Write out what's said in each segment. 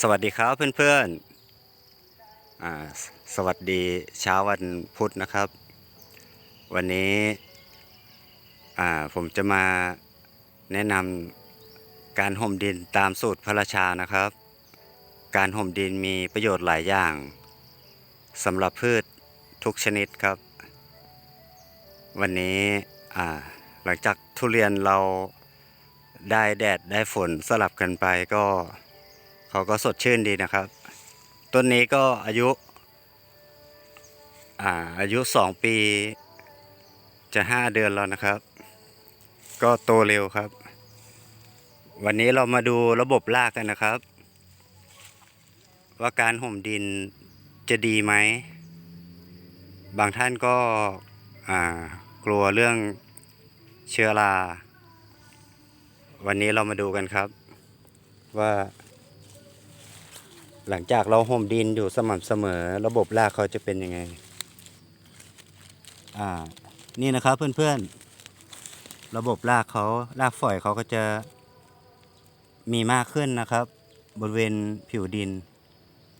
สวัสดีครับเพื่อนๆอ่าสสวัสดีเช้าวันพุธนะครับ วันนี้ผมจะมาแนะนำการห่มดินตามสูตรพระราชานะครับ การห่มดินมีประโยชน์หลายอย่างสำหรับพืชทุกชนิดครับ วันนี้หลังจากทุเรียนเราได้แดดได้ฝนสลับกันไปก็ เขาก็สดชื่นดีนะครับ ต้นนี้ก็อายุ อ่าอายุสองปี จะห้าเดือนแล้วนะครับ ก็โตเร็วครับ วันนี้เรามาดูระบบรากกันนะครับ ว่าการห่มดินจะดีไหม บางท่านก็กลัวเรื่องเชื้อรา วันนี้เรามาดูกันครับว่า หลังจากเราห่มดินอยู่สม่ำเสมอ ระบบรากเขาจะเป็นยังไง อ่า นี่นะครับเพื่อนๆ ระบบรากเขารากฝอยเขาก็จะมีมากขึ้นนะครับ บริเวณผิวดิน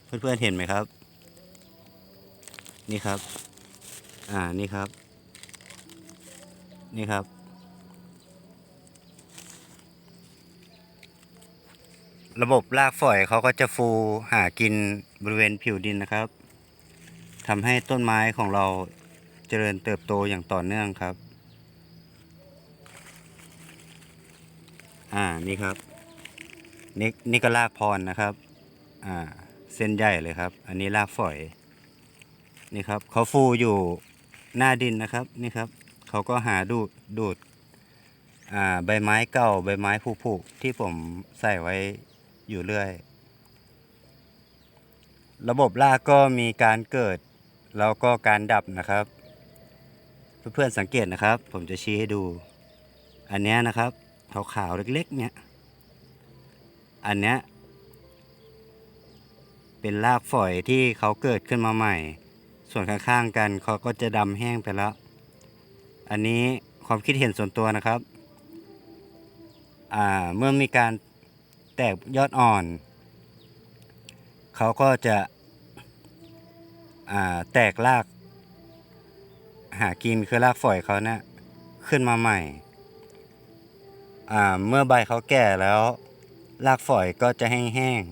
เพื่อนๆเห็นไหมครับ นี่ครับ อ่า นี่ครับ นี่ครับ ระบบรากฝอยเขาก็จะฟูหากินบริเวณผิวดินนะครับทำให้ต้นไม้ของเราเจริญเติบโตอย่างต่อเนื่องครับ อ่านี่ครับนี่นี่ก็รากพรนะครับ อ่า เส้นใหญ่เลยครับ อันนี้รากฝอย นี่ครับเขาฟูอยู่หน้าดินนะครับ นี่ครับเขาก็หาดูดดูด อ่า ใบไม้เก่า ใบไม้ผุๆที่ผมใส่ไว้ อยู่เรื่อย ระบบรากก็มีการเกิด แล้วก็การดับนะครับ เพื่อนๆสังเกตนะครับ ผมจะชี้ให้ดู อันนี้นะครับขาวๆเล็กๆเนี่ย อันเนี้ยเป็นรากฝอยที่เขาเกิดขึ้นมาใหม่ ส่วนข้างๆกันเขาก็จะดำแห้งไปแล้ว อันนี้ความคิดเห็นส่วนตัวนะครับ เมื่อมีการ แตกยอดอ่อน เขาก็จะแตกราก หากินคือรากฝอยเขาเนะี่ยขึ้นมาใหม่ เมื่อใบเขาแก่แล้วรากฝอยก็จะแห้งแห้ง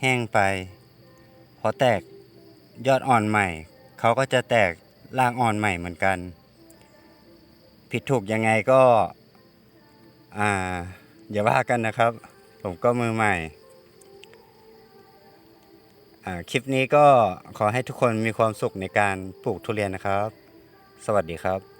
แห้งไป พอแตกยอดอ่อนใหม่ เขาก็จะแตกรากอ่อนใหม่เหมือนกัน ผิดถูกยังไงก็ อ่า อย่าว่ากันนะครับ ผมก็มือใหม่อ่าคลิปนี้ก็ขอให้ทุกคนมีความสุขในการปลูกทุเรียนนะครับ สวัสดีครับ